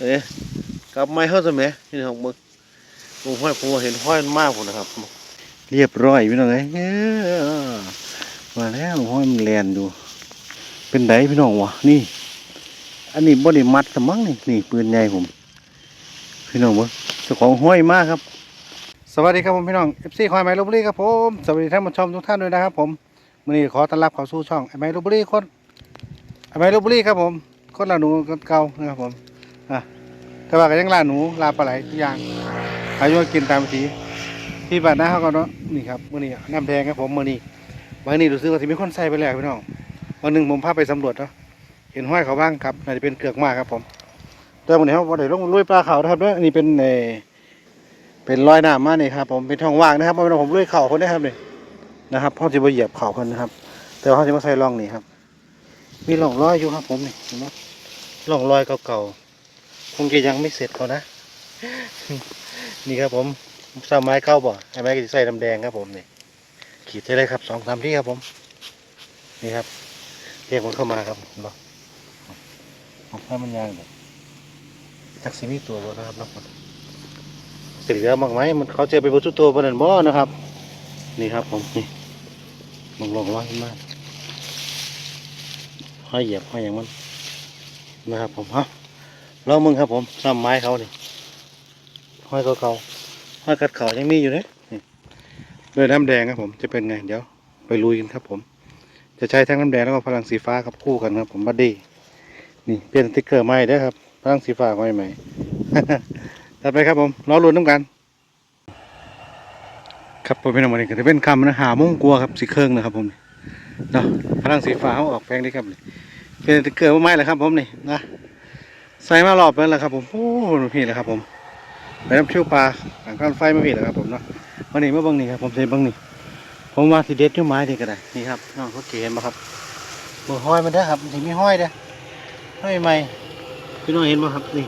เอ๊ะกลับไม่เข้าสมัยนี่ของมึงผมห้อยผมเห็นห้อยมากผมนะครับ เรียบร้อยพี่น้องเอ้ยมาแล้วห้อยมันแลนอยู่เป็นไดพี่น้องวะนี่ อันนี้บ่ได้มัดสมั้งนี่นี่ปืนใหญ่ผมพี่น้องบ่เจ้าของห้อยมากครับ สวัสดีครับผมพี่น้อง FC คอยไมลบบุรีครับผมสวัสดีท่านผู้ชมทุกท่านด้วยนะครับผมวันนี้ขอต้อนรับเข้าสู่ช่องไอไมลบบุรีคนไอไมลบบุรีครับผม คนละหนูคนเก่านะครับผมอะแต่ว่าก็ยังลาหนูลาปลาไหลทุกอย่างอายุกินตามวิถีที่บ้านน้าเขาก็เนาะนี่ครับมื้อนี้น้ำแดงครับผมมื้อนี้วันนี้รู้สึกว่าสิมีคนใส่ไปแล้วพี่น้องวันหนึ่งผมพาไปสำรวจเนาะเห็นห้อยเขาบ้างครับน่าจะเป็นเกือกมากครับผมแต่วันนี้เขาบ่ได้ลงลุยปลาเขาครับเด้ออันนี้เป็นเออเป็นรอยน้ำมานี่ครับผมเป็นท้องว่างนะครับบ่แม่นว่าผมลุยเข่าคนนะครับนี่นะครับพ่อจะไปเหยียบเข่าคนนะครับ แต่ว่าเขาจะมาใส่ร่องนี่ครับ มีร่องรอยอยู่ครับผมนี่เห็นไหมร่องรอยเก่าๆ คงจะยังไม่เสร็จเขานะ นี่ครับผมสามไม้เก้าบ่ไอ้ไม้ก็จะใส่น้ำแดงครับผมนี่ ขีดได้เลยครับสองสามที่ครับผม นี่ครับ เรียกมันเข้ามาครับเนาะผมให้มันยางแบบจักสิมีตัวบ่นะครับเนาะสิเหลือมากไหมมันเขาเจอไปบนทุกตัวบนนั้นบ่นะครับ นี่ครับผมนี่มันลงร้อยมาก ห้อยเหยียบห้อยอย่างมันนะครับผมฮะลองมึงครับผมซ้ำไม้เขานี่ห้อยเก่าห้อยกัดเขายังมีอยู่เลยนี่ด้วยน้ำแดงครับผมจะเป็นไง เดี๋ยวไปลุยกันครับผม จะใช้ทั้งน้ำแดงแล้วก็พลังสีฟ้าครับคู่กันครับผมบัดดี้นี่เปลี่ยนสติ๊กเกอร์ใหม่เด้ครับพลังสีฟ้าไว้ใหม่ตัดไปครับผมรอลุนน้ำกัน ครับผมเป็นวันนี้ก็จะเป็นคำนะหามุ่งกลัวครับสีเครื่องนะครับผม เนาะพลังสีฟ้าเขาออกแพงดีครับนี่เป็นสติ๊กเกอร์ว่าไม้แหละครับ ผมนี่นะใส่มารอบแล้วแหละครับ ผมโอ้โหพี่แหละครับ ผมไปน้ำเชี่ยวปลาหลังก้อนไฟไมาพี่แหละครับ ผมเนาะวันนี้เมื่อบังนี่ครับ ผมเซบังนี่ผมมาสีเด็ดด้วยไม้นี่ก็ได้นี่ครับน้องเขาเก๋มาครับมือห้อยมันได้ครับสีมีห้อยเด้ห้อยใหม่พี่น้องเห็นไหมครับนี่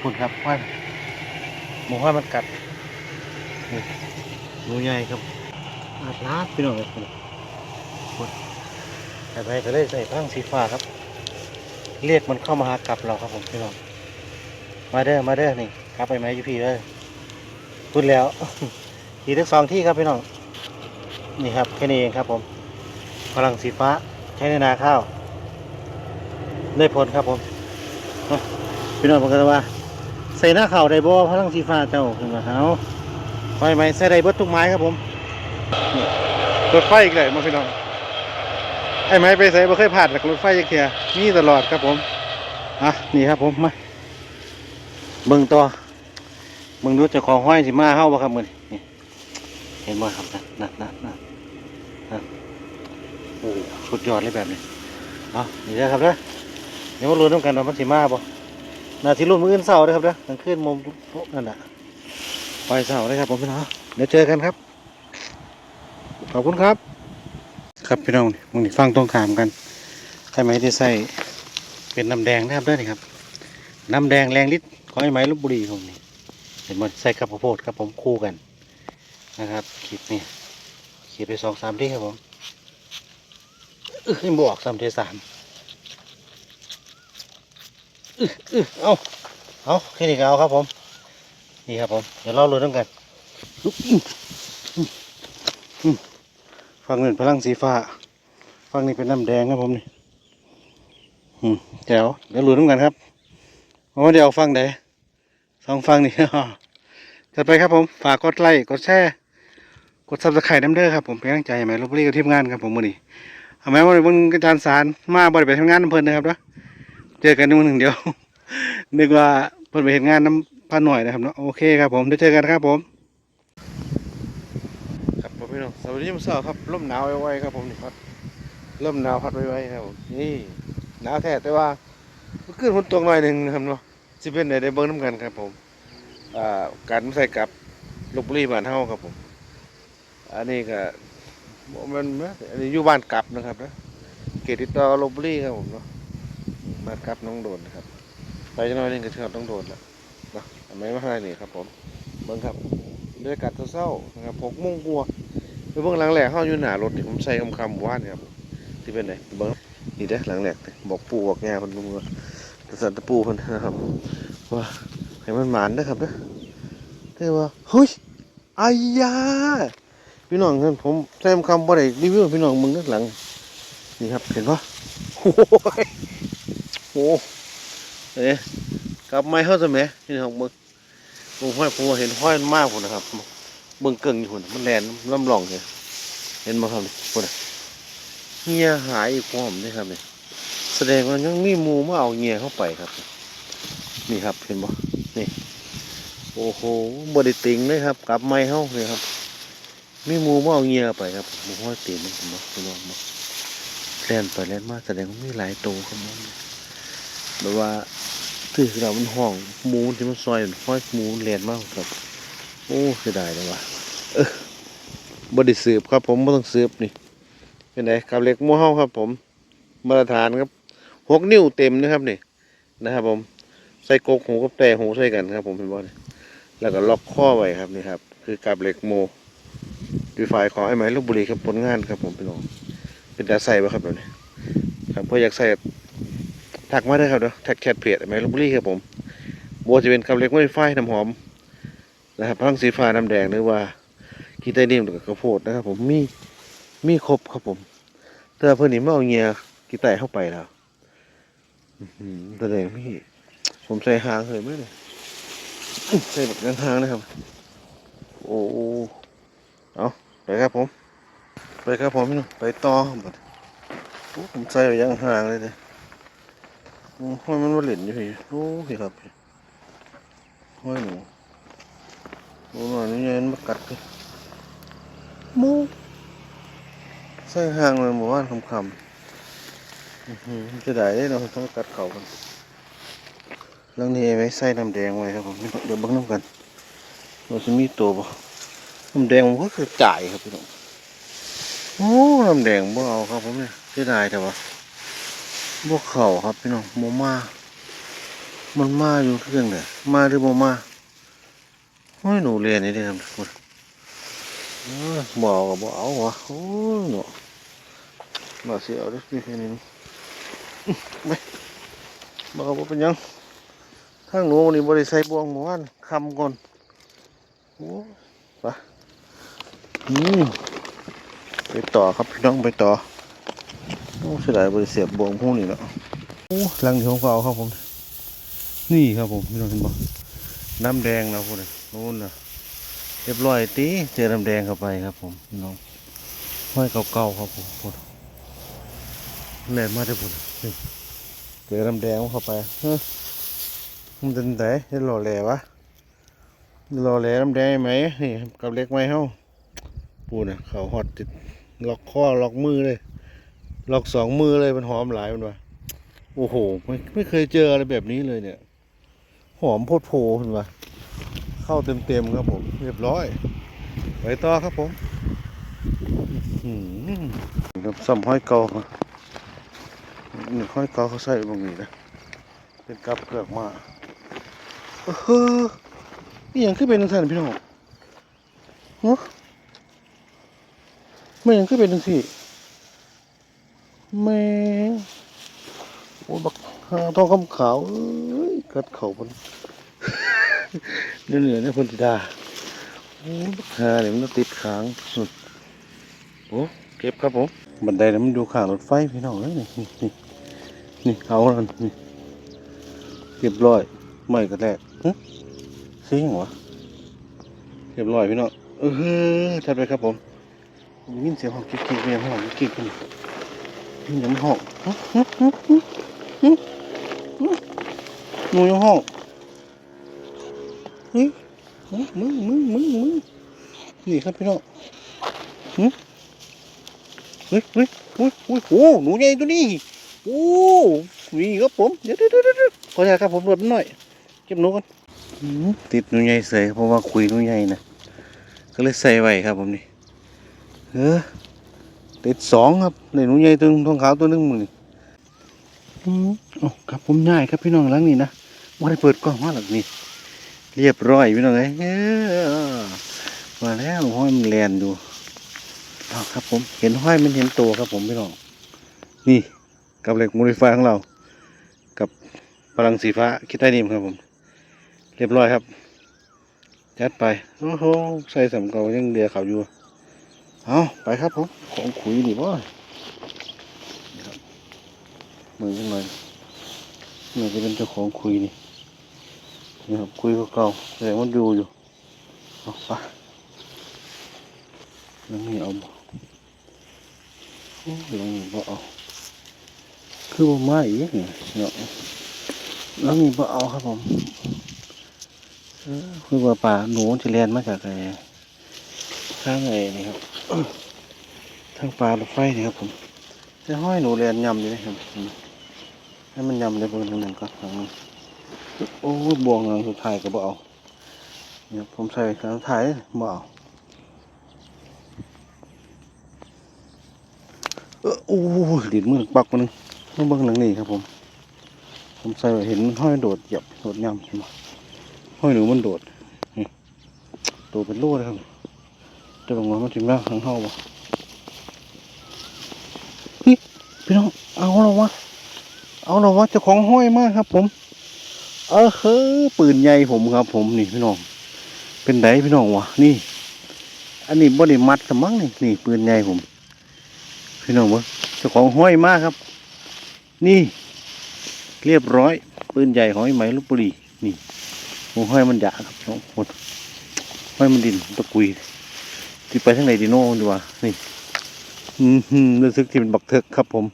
คุณครับว่าหมูห้อยมันกัดนี่หมูใหญ่ครับ อาดลาดพี่น้องเลยคุณคุณแต่ไปก็เลยใส่พังสีฟ้าครับ เรียกมันเข้ามาหากับเราครับผมพี่น้อง มาเด้อ มาเด้อ นี่ครับไปไหมยูพี่เลยพูดแล้วทีทั้งสองที่ครับพี่น้อง นี่ครับแค่นี้เองครับผมพลังสีฟ้าใช้ในนาข้าว ได้ผลครับผมพี่น้องบอกกันว่า ใส่หน้าเข่าได้บ่พลังสีฟ้าเจ้าขึ้นมาเอาไฟไหมใส่ได้เบิดทุกไม้ครับผม รถไฟอีกเลยมาพี่น้องไอ้ไม้ไปใส่บ่เคยผ่านหลักรถไฟยังเทียมีตลอดครับผมอะนี่ครับผมมาเบิ่งตัวเบิ่งดูจะของห้อยสิมาเฮาบ่ครับมือนี่เห็นบ่ครับนั่นนั่นนั่นนั่นโอ้สุดยอดเลยแบบนี้เอานี่เด้ครับเด้อเดี๋ยวมาลุ้นน้ำกันว่ามันสิมาบ่นาทีรุ่นมืออื่นเสาร์เด้อครับเด้อกลางคืนมุมนั่นน่ะปล่อยเสาร์เลยครับผมพี่น้องเดี๋ยวเจอกันครับ ขอบคุณครับ ครับพี่น้องมึงนี่ฟังตรงขามกันใช่ไหมที่ใส่เป็นน้ำแดงนะครับด้อนี่ครับ น้ำแดงแรงฤทธิ์ของไอ้ไม้ลบบุรีผมนี่เห็นมันใส่กับข้าวโพดครับผมคู่กันนะครับขีดนี่ขีดไปสองสามที่ครับผมเออบอกสามเทสามเออเออเอาเอาแค่นี้ก็เอาครับผม นี่ครับผม เดี๋ยวเราลุ้นกันอุ๊ยอื้ออื้ออื้อ ฝั่งนี้พลังสีฟ้าฝั่งนี้เป็นน้ำแดงครับผมนี่อืมเดี๋ยวเดี๋ยวลุ้นกันครับว่าเดี๋ยวเอาฟังไหนสองฟังนี่จัดไปครับผม ฝากกดไลค์กดแชร์กดซับสไครต์น้ำเด้อครับผมเป็นกำลังใจให้แม่ลบบุรีกับทีมงานครับผมมือนี้เอาแม้ว่าเบิ่งอาจารย์สารมาบ่ได้ไปทำงานน้ำเพิ่นนะครับเนาะเจอกันในวันหนึ่งเดียวนึกว่าเพิ่นไปเห็นงานน้ำพาหน่อยนะครับเนาะโอเคครับผมเดี๋ยวเจอกันครับผม พี่น้องสวัสดีมื้อเช้าครับลมหนาวไวๆครับผมนี่ครับลมหนาวพัดไวๆครับผมนี่หนาวแท้แต่ว่าเมื่อคืนฝนตกหน่อยหนึ่งนะครับเนาะสิเป็นได้ได้เบิ่งน้ำกันครับผมอ่าการใส่กับลพบุรีบ้านเฮาครับผม อันนี้ก็บ่แมันแม่นอันนี้อยู่บ้านกลับนะครับนะเขตติดต่อลบบุรีครับผมเนาะบ้านกลับน้องโดนนะครับไปจังน้อยนึงก็เชื่อต้องโดนแล้วเนาะทำไมมาให้นี่ครับผมเบิ่งครับบรรยากาศเศร้าๆนะครับพกมุ่งกลัว ไปเบิ่งหลังแหล่เฮาอยู่หนารถที่ผมใส่คำคำว่านครับที่เป็นไหนเบิ่งนี่เด้อหลังแหลกบอกปูบอกย่คนลุงว่สันตะปูคนนะครับว่าให้มันหมานนะครับเด้อได้ว่าเฮ้ยอายาพี่น้องนั่นผมแซมคำบ่ได้รีวิวพี่น้องมึงด้านหลัง นี่ครับเห็นปะโอ้ยโอ้เอ๊ะกลับไม้เข้าสมัยพี่น้องมึงผมห้อยผมเห็นห้อยมากผมนะครับ เบิ่งเกิ่งอยู่คนมันแลนลำลองเลยเห็นมาครับนี่คนน่ะเงียหายอีกพร้อมนี่ครับนี่แสดงว่ายังมีมูมาเอาเงียเข้าไปครับ นี่ครับเห็นบ่นี่ โอ้โหบไดิติงเลยครับ กลับไม้เข้าเลยครับมีมูมาเอาเงียไปครับมูห้อยตีนมันผมบอกพี่น้องบอกแล่นไปแล่นมาแสดงว่ามีหลายตัวครับมันแบบว่าถือเรามันห้องมูที่มันซอยห้อยมูแล่นมากครับ โอ้เสียดายเลยว่ะเออบดิสืบครับผมไม่ต้องสืบนี่เป็นไงกับเหล็กหมูเฮาครับผมมาตรฐานครับหกนิ้วเต็มนะครับนี่นะครับ ผมใส่กกหูกับแต่หูใส่กันครับ ผมเป็นบอลแล้วก็ล็อกข้อไว้ครับนี่ครับ คือกับเหล็กโมดีไฟของไอ้ไม้ลูกบุรีครับผลงานครับ ผมพี่น้องเป็นตาใส่ไว้ครับแบบนี้ครับเพื่ออยากใส่ทักมาได้ครับเด้อแท็กแคทเพจไอ้ไม้ลูกบุรีครับผมบัวจะเป็นกับเหล็กไม่ไฟน้ำหอม นะครับพังสีฟ้าน้ำแดงหรือว่ากีไตานิ่มหรือข้าวโพดนะครับ ผมมีมีครบครับผมแต่เพื่อนนี่ไม่เอาเงียกีไตเข้าไปแล้วแสดงพี่ผมใส่หางเลยไหมเนี่ยใส่แบบกลางหางนะครับโอ้โอ้เอาไปครับผม ไปครับผมไปต่อบัดผมใส่แบบยังห่างเลยเนี่ยห้อยมันมาเหล่นอยู่พี่โอ้พี่ครับห้อยหนู โอ้หน่อยนี่ยันมากัดเลยหมูใส่ห่างเลยหมู่บ้านคำคำๆอื้อหือจะได้เนาะต้องกัดเขากันเรื่องนี้ไว้ใส่น้ำแดงไว้ครับผมเดี๋ยวเบิ่งน้ำกันว่าจะมีตัวบ่น้ำแดงมันก็คือจ่ายครับพี่น้องโอ้น้ำแดงบ่เอาครับผมเนี่ยเสียดายแต่ว่าบ่เข่าครับพี่น้องโมมามันมาอยู่เรื่องเนี่ยมาหรือบ่มา โอ้ยหนูเรียนนี่เด้อครับทุกคนเอ้ยบ่เอาก็บ่เอาวะโอ้ยเนาะมาสิเอาด้อพี่แค่นี้ไปบ่เอาบ่เป็นยังทางหนูวันี่บริใส่บวงหมู่านคำก่อนโอ้ไปอืมไปต่อครับพี่น้องไปต่อโอ้เสียดายบริเสียบบวงพวกนี้แล้วโอ้หลังที่ผมก็เอาครับผม นี่ครับผมพี่น้องเห็นบ่น้ำแดงนะพวกนี้ นู่นนะเรียบร้อยตีเจอน้ำแดงเข้าไปครับผมน้องห้อยเก่าๆครับผมพวกแหลมมาได้พุ่นเจอน้ำแดงเข้าไปเฮ้ยมันเป็นไงจะหล่อแหล่วะหล่อแหล่น้ำแดงไหมนี่กับเล็กไหมเฮ้าปูน่ะเขาหอดติดล็อกข้อล็อกมือเลยล็อกสองมือเลยมันหอมหลายมันวะโอ้โหไม่ไม่เคยเจออะไรแบบนี้เลยเนี่ย หอมโพดโผเห็นปะ เข้าเต็มๆครับผม เรียบร้อยไปต่อครับผมครับซ้ำห้อยเกาครับห้อยเกาเขาใส่บางนี้นะเป็นกับเกลือกมาเออนี่ยังขึ้นเป็นทังสันพี่น้องเนาะไม่ยังขึ้นเป็นทังสี่แม่โอ้บักหาทองคำขาวเอ้ยกัดเข่ามัน เหนื่อยๆนะพนธิดาโอ้บักหาเนี่ยมันติดขางสุดโอ้เก็บครับผมบันไดเนี่ยมันดูขางรถไฟพี่น้องเอ้ยนี่นี่นี่เอาแล้วนี่เรียบร้อยไม่กระแทกหึซิงวะเรียบร้อยพี่น้องเออทัดไปครับผมได้ยินเสียงห้องกิ๊กๆเรียงห้องกิ๊กๆขึ้นนี่ยังห้องหนูยังห้อง เฮ้ยหึมึงมึงมึงมึงนี่ครับพี่น้องหึเฮ้ยเฮ้ยเฮ้ยเฮ้ยโอ้หนูใหญ่ตัวนี้โอ้นี่ครับผมเดี๋ยวเดี๋ยวเดี๋ยวเดี๋ยวขออนุญาตครับผมรวดหน่อยเก็บหนูก่อนอืมติดหนูใหญ่ใส่เพราะว่าคุยหนูใหญ่นะก็เลยใส่ไว้ครับผมนี่เออติดสองครับในหนูใหญ่ตัวหนึงทองขาวตัวหนึงมือนี่อืมโอ้ครับผมง่ายครับพี่น้องหลังนี่นะว่าได้เปิดกล้องมาหลังนี่ เรียบร้อยพี่น้องเอ้ยมาแล้วห้อยมันแลนดูเอาครับผมเห็นห้อยมันเห็นตัวครับผมพี่น้องนี่กับเหล็กมูลไฟของเรา กับพลังสีฟ้าคิดใต้ดิมครับผม เรียบร้อยครับยัดไปโอ้โหใส่สำเกายังเดียเขาอยู่เอาไปครับผมของขุยนี่บ่มือขึ้นมาเนี่ยจะเป็นเจ้าของคุยนี่ นี่ครับคุยเก่าแสดงว่าดูอยู่เอาปแล้วนี่เอาบ่ลงนี่บ่เอาคือบ่มาอีกนี่เนาะล้วนี่บ่เอาครับผมคือว่าป่าหนูจะเรียนมาจากไอ้ทางไอ้นี่ครับทางปลารถไฟนี่ครับผมจะห้อยหนูเรียนยำอยู่นะครับอืมให้มันยำเลยเบอร์หนึ่งก็ทางนี้ โอ้บวงหลังสุดท้ายก็บ่เอาเนี่ยผมใส่ครั้งสุดท้ายบ่เอาเออโอ้ยดิดมือปักมันงมาเบิ่งหลังนี่ครับผม ผมใส่เห็นห้อยโดดเหยียบโดดย่ำเห็นไหมห้อยหนูมันโดดนี่โดดเป็นโล่เลยครับจะบอกว่ามันถึงแล้วทางเข้าบ่เฮ้ยพี่น้องเอาแล้วะเอาแล้ววะเจ้าของห้อยมากครับผม เออเฮ้ยปืนใหญ่ผมครับ ผมนี่พี่น้อง เป็นไดพี่น้องวะนี่ อันนี้บ่ได้มัดสมั้งนี่นี่ปืนใหญ่ผม พี่น้องวะเจ้าของห้อยมากครับ นี่ เรียบร้อย ปืนใหญ่ของไอ้ไหมลบบุรีนี่หัวห้อยมันยาครับน้องคนห้อยมันดินตะกุยที่ไปทางไหนดีโน่ดีวะนี่ อืมรู้สึกที่เป็นบักเถิกครับผม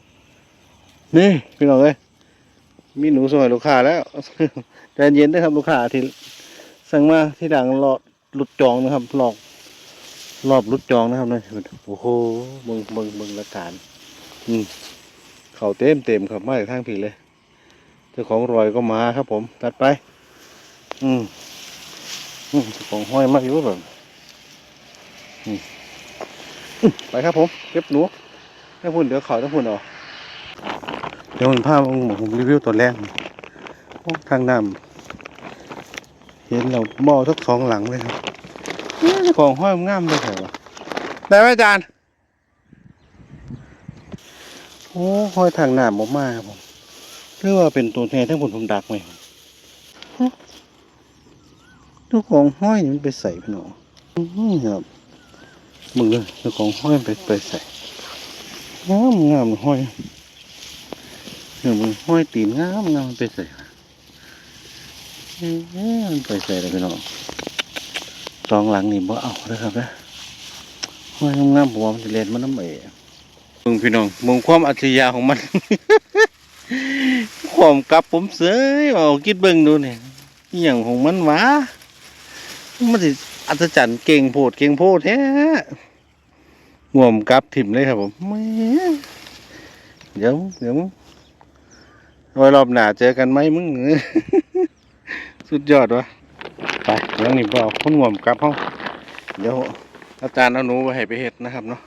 นี่พี่น้องเอ้ย มีหนูสมัยลูกค้าแล้วใจเย็นนะครับลูกค้าที่สั่งมาที่ดังรอดรุดจองนะครับหลอกรอบรุดจองนะครับนะโอ้โหเบิงเบิงเบิงละการอืมเขาเต็มเต็มครับมาจากทางผีเลยเจ้าของรอยก็มาครับ ผมตัดไป อืมอืมของห้อยมากอยู่แบบอืมไปครับผมเก็บหนูให้พุ่นเดี๋ยวเขาต้องพุ่นออก เดี๋ยวผมพาผมผมรีวิวตัวแรกโอ้ทางน้ำเห็นเราบ่อทักสองหลังเลยครับของห้อยมันงามเลยเหรอได้ไหมอาจารย์โอ้ห้อยทางน้ำออกมาครับผมเรียกว่าเป็นตัวแทนทั้งผลผมดักไหมฮะเจ้าของห้อยนี่มันไปใส่พี่น้องอื้อหือครับมึงเลยเจ้าของห้อยไปไปใส่งามงามห้อย เนี่ยมึงห้อยตีนงามงามไปใส่มันไปใส่เลยพี่น้องตองหลังนี่บ่เอาเลยครับนะห้อยงามๆผมว่ามันจะเล่นมันน้ำเอ๋มึงพี่น้องมึงความอัจฉริยะของมัน ความกลับผมเสยเอาคิดเบิ่งดูเนี่ยอย่างของมันวะมันสิอัศจรรย์เก่งโพดเก่งโพดแท้ง่วมกลับถิ่มเลยครับผมเดี๋ยวเดี๋ยว ไว้รอบหน้าเจอกันไหมมึง สุดยอดวะไปเดี๋ยวนี่บอกคนง่วมกลับห้องเดี๋ยวอาจารย์เอาหนูไปให้ไปเฮ็ดนะครับเนาะ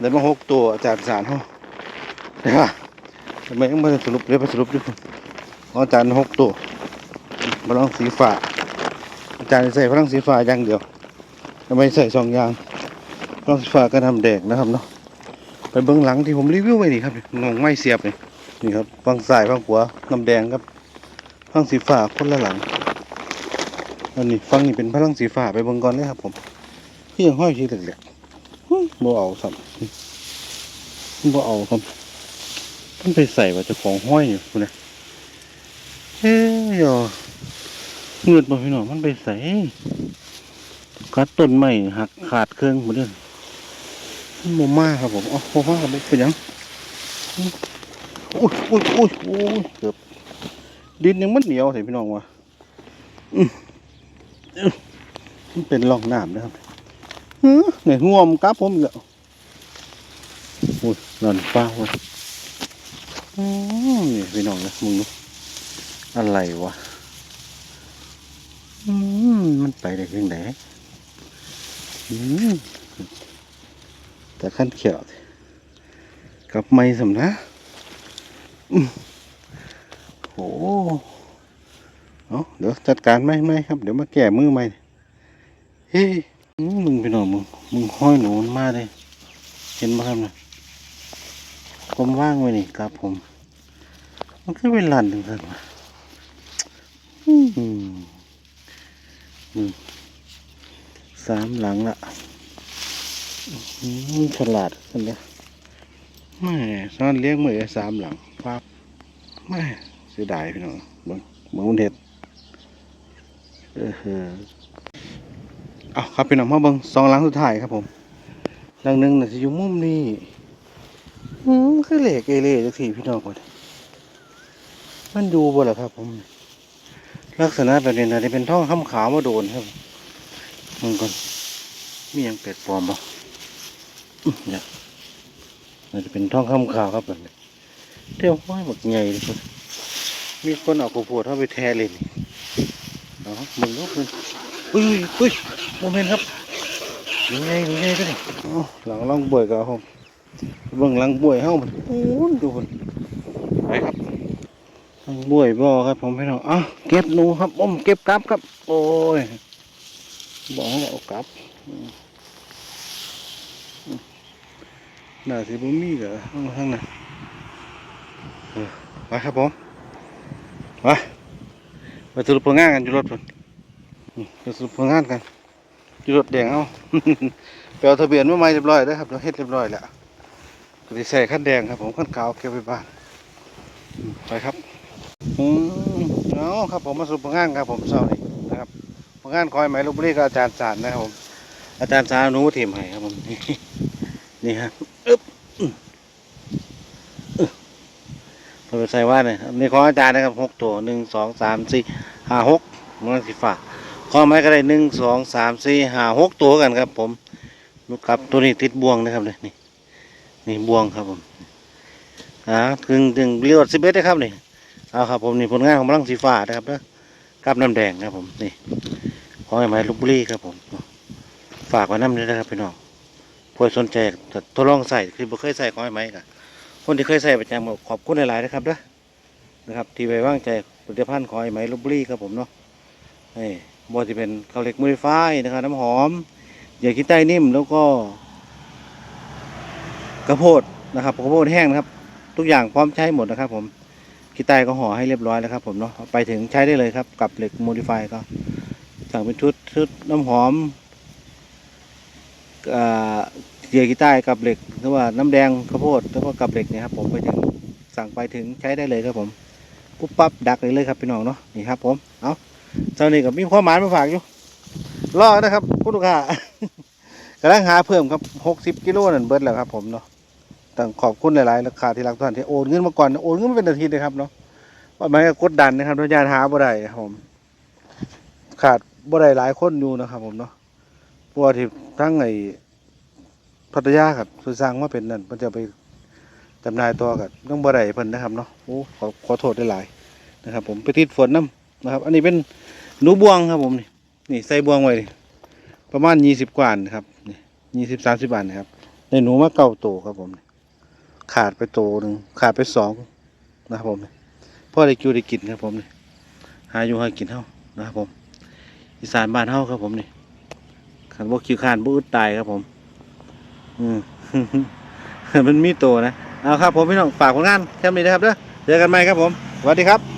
ได้มาหกตัวอาจารย์สารเขาใช่ปะทำไมต้องมาสรุปเรียกมาสรุปด้วยเอาอาจารย์หกตัวพลังสีฟ้าอาจารย์ใส่พลังสีฟ้าอย่างเดียวทำไมใส่สองอย่างพลังสีฟ้าก็ทำแดงนะครับเนาะไปเบื้องหลังที่ผมรีวิวไว้นี่ครับงงไม่เสียบนี่ นี่ครับฝั่งซ้ายฝั่งขวน้ำแดงครับพลังสีฟ้าคนละหลังอันนี้ฝั่งนี้เป็นพลังสีฟ้าไปบิ่งก่อนเลยครับ ผมพี่ยังห้อยชีเหล็กๆบ่เอาสัมบ่เอาครับมันไปใส่ว่าจะของห้อยอยู่คุณนะเฮ้ยเงือดบ่พี่น้องมันไปใส่กัดต้นไม้หักขาดเครื่องหมดเลยโม่มาครับผมอ๋อบ่มาครับเป็นยัง อุ้ยอุ้ยอุ้ยอุ้ยเกือบดินยังมันเหนียวใส่พี่น้องวะมันเป็นร่องน้ำนะครับหือเนี่ยง่วมกับผมอีกแล้วโอ้ยนอนฟ้าเว้ยอืมนี่พี่น้องนะมึงดูอะไรวะอืมมันไปได้ยังไงอืมแต่ขั้นเขียวสิกับไม่สำนะ โอ้เอาเดี๋ยวจัดการไหมไหมครับ เดี๋ยวมาแก้มือใหม่เฮ้ยมึงไปหน่อยมึงมึงห้อยหนูมันมาเลยเห็นไหมครับนะผมว่างไว้นี่ครับผม มันคือเป็นลันถึงกันวะอืมสามหลังละฉลาดกันเนี่ยไม่ซ่อนเลี้ยงมือสามหลัง ฟ้าไม่เสียดายพี่น้องเบิ่งเบิ่งมันเห็ดเออเฮ้อาครับพี่น้องมาเบิ่งสองหลังสุดท้ายครับผมหลังหนึ่งน่ะจะอยู่มุมนี้อืมคือเหล็กเอเล่จักทีพี่น้องคนมันดูบ่ล่ะครับ ผม ลักษณะแบบนี้นะจะเป็นท่องคำขาวมาโดนครับมึงก่อนมียังแปลกปลอมบ่เนี่ยน่าจะเป็นท่องคำขาวครับแบบนี้ เที่ยวห้อยบักใหญ่เลยคนมีคนเอาข้าวโพดเข้าไปแทเลยเอาะมึงก็เป็นอุ้ยอุ้ยโมเมนต์ครับหนูใหญ่หนูใหญ่ด้วยเอาหลังล่องบ่วยก็เอาครับเบิ่งหลังบ่วยเฮามันโอ้ยดูคนไปครับบุ้ยบ่ครับ ผมพี่น้องอะเก็บหนูครับผมเก็บกลับครับ โอ้ยบอกให้เอากลับน่าสิบ่มีเหรอเอาข้างใน เออไปครับผมไปไปสรุปผลงานกันอยู่รถพุ่นอืมไปสรุปผลงานกันอยู่รถแดงเอาไปเอาทะเบียนเมาใหม่เรียบร้อยแล้วครับเราเฮ็ดเรียบร้อยแล้วก็สิใส่ขั้นแดงครับผมขั้นขาวเก็บไว้บ้านไปครับอืมเอาครับผมมาสรุปผลงานครับผมเช้านี้นะครับผลงานคอยไหมลูกบุรีกับอาจารย์สารนะครับผมอาจารย์สารหนูทีมให้ครับผมนี่นี่ครับอึ๊บ เราไปใส่ว่าเนี่ยอันนี่ของอาจารย์นะครับหกตัวหนึ่งสองสามสี่ห้าหกมันสีฟ้าข้อไม้ก็ได้หนึ่งสองสามสี่ห้าหกตัวกันครับ ผมลูกกับตัวนี้ติดบ่วงนะครับเลยนี่นี่บ่วงครับผมอ่าถึงถึงเรียวสิบเอ็ดนะครับนี่เอาครับผมนี่ผลงานของพลังสีฟ้านะครับเด้อกับน้ำแดงครับผมนี่ของไอ้ไม้ลูกบุรีครับผม ฝากไว้น้ำนี้นะครับพี่น้องผู้สนใจจะทดลองใส่คือบ่เคยใส่ของไอ้ไม้กัน คนที่เคยใส่ประจำก็ขอบคุณหลายๆนะครับเด้อนะครับ ที่ไว้วางใจผลิตภัณฑ์ของไอ้ไม้ลูบุรีครับผมเนาะนี่บ่ที่เป็นข้าวเหล็กมูลิฟายนะครับ น้ำหอมเหยื่อขี้ใต้นิ่มแล้วก็กระโพดนะครับกระโพดแห้งนะครับ ทุกอย่างพร้อมใช้หมดนะครับผมขี้ใต้ก็ห่อให้เรียบร้อยแล้วครับผมเนาะไปถึงใช้ได้เลยครับ กับเหล็กโมดิฟายก็สั่งเป็นชุดชุดน้ำหอม เอ่อเหยื่อขี้ใต้กับเหล็กหรือว่าน้ำแดงข้าวโพดแล้วก็กับเหล็กเนี่ยครับผมไปถึงสั่งไปถึงใช้ได้เลยครับผมปุ๊บปั๊บดักเลยเลยครับพี่น้องเนาะนี่ครับผมเอาเจ้านี่กับมีข้อหมายมาฝากอยู่รอนะครับคุณลูกค้ากำลังหาเพิ่มครับหกสิบกิโลนั่นเบิร์ดแล้วครับผมเนาะต้องขอบคุณหลายๆราคาที่รักทุกท่านที่โอนเงินมาก่อนโอนเงินมาเป็นอาทิตย์เลยครับเนาะว่ามันก็กดดันนะครับทุกอย่างหาบ่ได้ครับผมขาดบ่ได้หลายคนอยู่นะครับผมเนาะพว่าที่ทั้งไอ พัทยาครับคือสร้างมาเป็นนั่นมันจะไปจำหน่ายตัวกับต้องบ่ได้เพิ่นนะครับเนาะโอ้ขอขอโทษได้หลายนะครับ ผมไปติดฝนน้ำนะครับ อันนี้เป็นหนูบวงครับผมนี่นี่ใส่บวงไว้ประมาณยี่สิบกว่านะครับนี่ยี่สิบสามสิบบาทนะครับในหนูมาเก้าโตครับผม ขาดไปโตหนึ่งขาดไปสองนะครับผมพ่อได้กิวได้กินครับผมนี่หาอยู่หากินเท่านะครับผมอีสานบ้านเท่าครับผมนี่ขันบ่คิวขานบ่อึดตายครับผม อืม มันมีโตนะ เอาครับผมพี่น้องฝากผลงานแค่นี้นะครับเด้อเจอกันใหม่ครับผมสวัสดีครับ